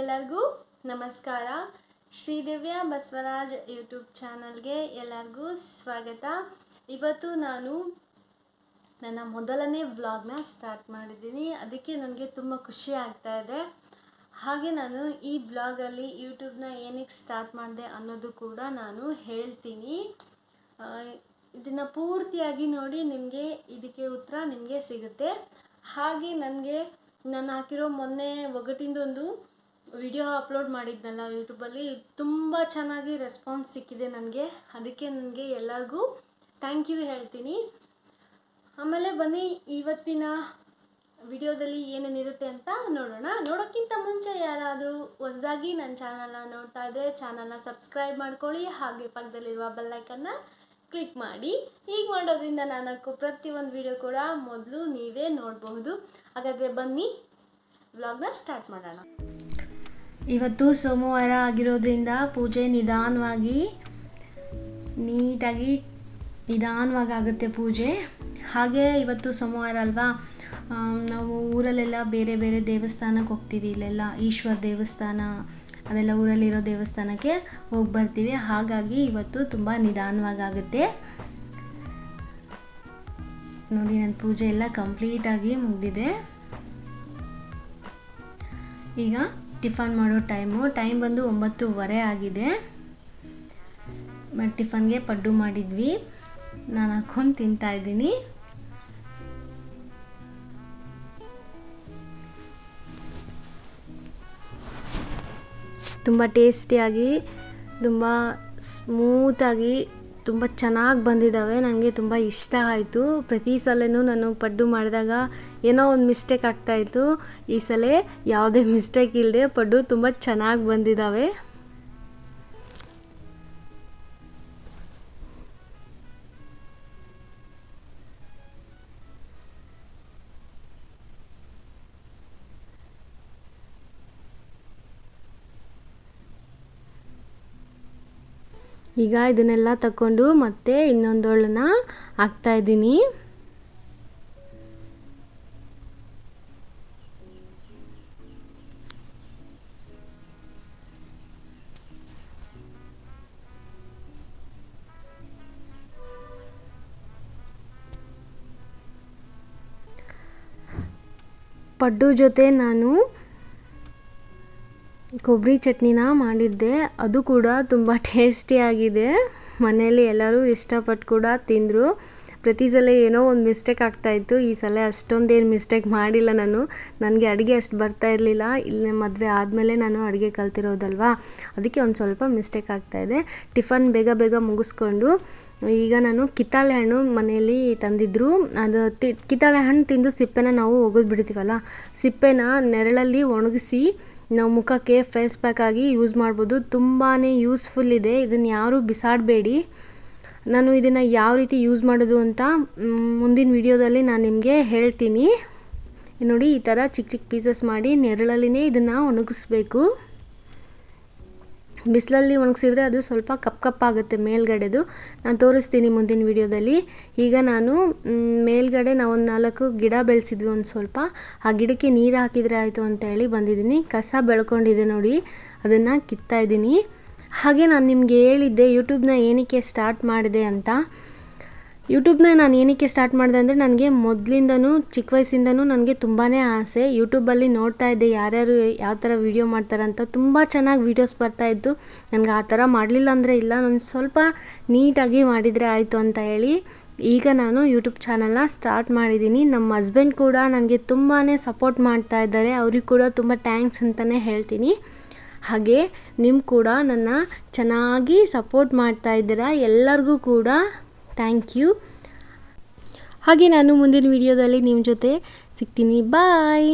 ಎಲ್ಲರಿಗೂ ನಮಸ್ಕಾರ. ಶ್ರೀದಿವ್ಯ ಬಸವರಾಜ್ ಯೂಟ್ಯೂಬ್ ಚಾನಲ್ಗೆ ಎಲ್ಲರಿಗೂ ಸ್ವಾಗತ. ಇವತ್ತು ನಾನು ನನ್ನ ಮೊದಲನೇ ವ್ಲಾಗ್ನ ಸ್ಟಾರ್ಟ್ ಮಾಡಿದ್ದೀನಿ. ಅದಕ್ಕೆ ನನಗೆ ತುಂಬ ಖುಷಿ ಆಗ್ತಾ ಇದೆ. ಹಾಗೆ ನಾನು ಈ ಬ್ಲಾಗಲ್ಲಿ ಯೂಟ್ಯೂಬ್ನ ಏನಕ್ಕೆ ಸ್ಟಾರ್ಟ್ ಮಾಡಿದೆ ಅನ್ನೋದು ಕೂಡ ನಾನು ಹೇಳ್ತೀನಿ. ಇದನ್ನು ಪೂರ್ತಿಯಾಗಿ ನೋಡಿ ನಿಮಗೆ ಇದಕ್ಕೆ ಉತ್ತರ ನಿಮಗೆ ಸಿಗುತ್ತೆ. ಹಾಗೆ ನನಗೆ, ನಾನು ಹಾಕಿರೋ ಮೊನ್ನೆ ಒಗಟಿಂದೊಂದು ವಿಡಿಯೋ ಅಪ್ಲೋಡ್ ಮಾಡಿದ್ನಲ್ಲ ಯೂಟ್ಯೂಬಲ್ಲಿ, ತುಂಬ ಚೆನ್ನಾಗಿ ರೆಸ್ಪಾನ್ಸ್ ಸಿಕ್ಕಿದೆ ನನಗೆ. ಅದಕ್ಕೆ ನನಗೆ ಎಲ್ಲರಿಗೂ ಥ್ಯಾಂಕ್ ಯು ಹೇಳ್ತೀನಿ. ಆಮೇಲೆ ಬನ್ನಿ, ಇವತ್ತಿನ ವಿಡಿಯೋದಲ್ಲಿ ಏನೇನಿರುತ್ತೆ ಅಂತ ನೋಡೋಣ. ನೋಡೋಕ್ಕಿಂತ ಮುಂಚೆ ಯಾರಾದರೂ ಹೊಸದಾಗಿ ನನ್ನ ಚಾನಲ್ನ ನೋಡ್ತಾ ಇದ್ದರೆ ಚಾನಲ್ನ ಸಬ್ಸ್ಕ್ರೈಬ್ ಮಾಡ್ಕೊಳ್ಳಿ. ಹಾಗೆ ಪಕ್ಕದಲ್ಲಿರುವ ಬೆಲ್ಲೈಕನ್ನ ಕ್ಲಿಕ್ ಮಾಡಿ. ಹೀಗೆ ಮಾಡೋದ್ರಿಂದ ನಾನು ಪ್ರತಿಯೊಂದು ವಿಡಿಯೋ ಕೂಡ ಮೊದಲು ನೀವೇ ನೋಡಬಹುದು. ಹಾಗಾದರೆ ಬನ್ನಿ ವ್ಲಾಗ್ನ ಸ್ಟಾರ್ಟ್ ಮಾಡೋಣ. ಇವತ್ತು ಸೋಮವಾರ ಆಗಿರೋದ್ರಿಂದ ಪೂಜೆ ನಿಧಾನವಾಗಿ, ನೀಟಾಗಿ ನಿಧಾನವಾಗಿ ಆಗುತ್ತೆ ಪೂಜೆ. ಹಾಗೆ ಇವತ್ತು ಸೋಮವಾರ ಅಲ್ವಾ? ನಾವು ಊರಲ್ಲೆಲ್ಲ ಬೇರೆ ಬೇರೆ ದೇವಸ್ಥಾನಕ್ಕೆ ಹೋಗ್ತೀವಿ. ಇಲ್ಲೆಲ್ಲ ಈಶ್ವರ ದೇವಸ್ಥಾನ, ಅದೆಲ್ಲ ಊರಲ್ಲಿರೋ ದೇವಸ್ಥಾನಕ್ಕೆ ಹೋಗಿ ಬರ್ತೀವಿ. ಹಾಗಾಗಿ ಇವತ್ತು ತುಂಬ ನಿಧಾನವಾಗಿ ಆಗುತ್ತೆ ನೋಡಿ ನನ್ನ ಪೂಜೆ ಎಲ್ಲ ಕಂಪ್ಲೀಟಾಗಿ ಮುಗಿದಿದೆ. ಈಗ ಟಿಫನ್ ಮಾಡೋ ಟೈಮು, ಟೈಮ್ ಬಂದು ಒಂಬತ್ತುವರೆ ಆಗಿದೆ. ಮತ್ತು ಟಿಫನ್ಗೆ ಪಡ್ಡು ಮಾಡಿದ್ವಿ. ನಾನು ಹಾಕೊಂಡು ತಿಂತಾ ಇದ್ದೀನಿ. ತುಂಬ ಟೇಸ್ಟಿಯಾಗಿ, ತುಂಬ ಸ್ಮೂತಾಗಿ ತುಂಬ ಚೆನ್ನಾಗಿ ಬಂದಿದ್ದಾವೆ ನನಗೆ ತುಂಬ ಇಷ್ಟ ಆಯಿತು. ಪ್ರತಿ ಸಲನೂ ನಾನು ಪಡ್ಡು ಮಾಡಿದಾಗ ಏನೋ ಒಂದು ಮಿಸ್ಟೇಕ್ ಆಗ್ತಾಯಿತ್ತು ಈ ಸಲ ಯಾವುದೇ ಮಿಸ್ಟೇಕ್ ಇಲ್ಲದೆ ಪಡ್ಡು ತುಂಬ ಚೆನ್ನಾಗಿ ಬಂದಿದ್ದಾವೆ ಈಗ ಇದನ್ನೆಲ್ಲ ತಕೊಂಡು ಮತ್ತೆ ಇನ್ನೊಂದೊಳನ ಹಾಕ್ತಾ ಇದ್ದೀನಿ. ಪಡ್ಡು ಜೊತೆ ನಾನು ಕೊಬ್ಬರಿ ಚಟ್ನಿನ ಮಾಡಿದ್ದೆ. ಅದು ಕೂಡ ತುಂಬ ಟೇಸ್ಟಿಯಾಗಿದೆ ಮನೆಯಲ್ಲಿ ಎಲ್ಲರೂ ಇಷ್ಟಪಟ್ಟು ಕೂಡ ತಿಂದರು. ಪ್ರತಿ ಸಲ ಏನೋ ಒಂದು ಮಿಸ್ಟೇಕ್ ಆಗ್ತಾಯಿತ್ತು ಈ ಸಲ ಅಷ್ಟೊಂದೇನು ಮಿಸ್ಟೇಕ್ ಮಾಡಿಲ್ಲ ನಾನು. ನನಗೆ ಅಡುಗೆ ಅಷ್ಟು ಬರ್ತಾ ಇರಲಿಲ್ಲ. ಇಲ್ಲಿ ಮದುವೆ ಆದಮೇಲೆ ನಾನು ಅಡುಗೆ ಕಲ್ತಿರೋದಲ್ವಾ? ಅದಕ್ಕೆ ಒಂದು ಸ್ವಲ್ಪ ಮಿಸ್ಟೇಕ್ ಆಗ್ತಾಯಿದೆ ಟಿಫನ್ ಬೇಗ ಬೇಗ ಮುಗಿಸ್ಕೊಂಡು ಈಗ ನಾನು ಕಿತ್ತಾಳೆ ಹಣ್ಣು ಮನೆಯಲ್ಲಿ ತಂದಿದ್ದರು ಅದು ತಿ, ಕಿತ್ತಾಳೆ ಹಣ್ಣು ತಿಂದು ಸಿಪ್ಪೆನ ನಾವು ಒಗೆದು ಬಿಡ್ತೀವಲ್ಲ ಸಿಪ್ಪೆನ ನೆರಳಲ್ಲಿ ಒಣಗಿಸಿ ನಾವು ಮುಖಕ್ಕೆ ಫೇಸ್ ಪ್ಯಾಕ್ ಆಗಿ ಯೂಸ್ ಮಾಡ್ಬೋದು. ತುಂಬಾ ಯೂಸ್ಫುಲ್ ಇದೆ. ಇದನ್ನು ಯಾರೂ ಬಿಸಾಡಬೇಡಿ. ನಾನು ಇದನ್ನು ಯಾವ ರೀತಿ ಯೂಸ್ ಮಾಡೋದು ಅಂತ ಮುಂದಿನ ವಿಡಿಯೋದಲ್ಲಿ ನಾನು ನಿಮಗೆ ಹೇಳ್ತೀನಿ. ನೋಡಿ, ಈ ಥರ ಚಿಕ್ಕ ಚಿಕ್ಕ ಪೀಸಸ್ ಮಾಡಿ ನೆರಳಲ್ಲಿನೇ ಇದನ್ನು ಒಣಗಿಸ್ಬೇಕು. ಬಿಸಿಲಲ್ಲಿ ಒಣಗಿಸಿದ್ರೆ ಅದು ಸ್ವಲ್ಪ ಕಪ್ ಕಪ್ಪಾಗುತ್ತೆ ಮೇಲ್ಗಡೆದು. ನಾನು ತೋರಿಸ್ತೀನಿ ಮುಂದಿನ ವಿಡಿಯೋದಲ್ಲಿ. ಈಗ ನಾನು ಮೇಲ್ಗಡೆ ನಾವು ಒಂದು ನಾಲ್ಕು ಗಿಡ ಬೆಳೆಸಿದ್ವಿ ಒಂದು ಸ್ವಲ್ಪ. ಆ ಗಿಡಕ್ಕೆ ನೀರು ಹಾಕಿದರೆ ಆಯಿತು ಅಂತ ಹೇಳಿ ಬಂದಿದ್ದೀನಿ. ಕಸ ಬೆಳ್ಕೊಂಡಿದೆ ನೋಡಿ, ಅದನ್ನು ಕಿತ್ತಾ ಇದ್ದೀನಿ. ಹಾಗೆ ನಾನು ನಿಮಗೆ ಹೇಳಿದ್ದೆ ಯೂಟ್ಯೂಬ್ನ ಏನಕ್ಕೆ ಸ್ಟಾರ್ಟ್ ಮಾಡಿದೆ ಅಂತ. ಯೂಟ್ಯೂಬ್ನ ನಾನು ಏನಕ್ಕೆ ಸ್ಟಾರ್ಟ್ ಮಾಡಿದೆ ಅಂದರೆ ನನಗೆ ಮೊದಲಿಂದನೂ, ಚಿಕ್ಕ ವಯಸ್ಸಿಂದನೂ ನನಗೆ ತುಂಬಾ ಆಸೆ. ಯೂಟ್ಯೂಬಲ್ಲಿ ನೋಡ್ತಾ ಇದ್ದೆ ಯಾರ್ಯಾರು ಯಾವ ಥರ ವೀಡಿಯೋ ಮಾಡ್ತಾರಂತ ತುಂಬ ಚೆನ್ನಾಗಿ ವೀಡಿಯೋಸ್ ಬರ್ತಾಯಿತ್ತು ನನಗೆ ಆ ಥರ ಮಾಡಲಿಲ್ಲ ಅಂದರೆ ಇಲ್ಲ. ನಾನು ಸ್ವಲ್ಪ ನೀಟಾಗಿ ಮಾಡಿದರೆ ಆಯಿತು ಅಂತ ಹೇಳಿ ಈಗ ನಾನು ಯೂಟ್ಯೂಬ್ ಚಾನಲ್ನ ಸ್ಟಾರ್ಟ್ ಮಾಡಿದ್ದೀನಿ. ನಮ್ಮ ಹಸ್ಬೆಂಡ್ ಕೂಡ ನನಗೆ ತುಂಬಾ ಸಪೋರ್ಟ್ ಮಾಡ್ತಾ ಇದ್ದಾರೆ. ಅವ್ರಿಗೆ ಕೂಡ ತುಂಬ ಥ್ಯಾಂಕ್ಸ್ ಅಂತಲೇ ಹೇಳ್ತೀನಿ. ಹಾಗೆ ನಿಮ್ಮ ಕೂಡ ನನ್ನ ಚೆನ್ನಾಗಿ ಸಪೋರ್ಟ್ ಮಾಡ್ತಾ ಇದ್ದೀರಾ. ಎಲ್ಲರಿಗೂ ಕೂಡ ಥ್ಯಾಂಕ್ ಯು ಹಾಗೆ ನಾನು ಮುಂದಿನ ವಿಡಿಯೋದಲ್ಲಿ ನಿಮ್ಮ ಜೊತೆ ಸಿಗ್ತೀನಿ. ಬಾಯ್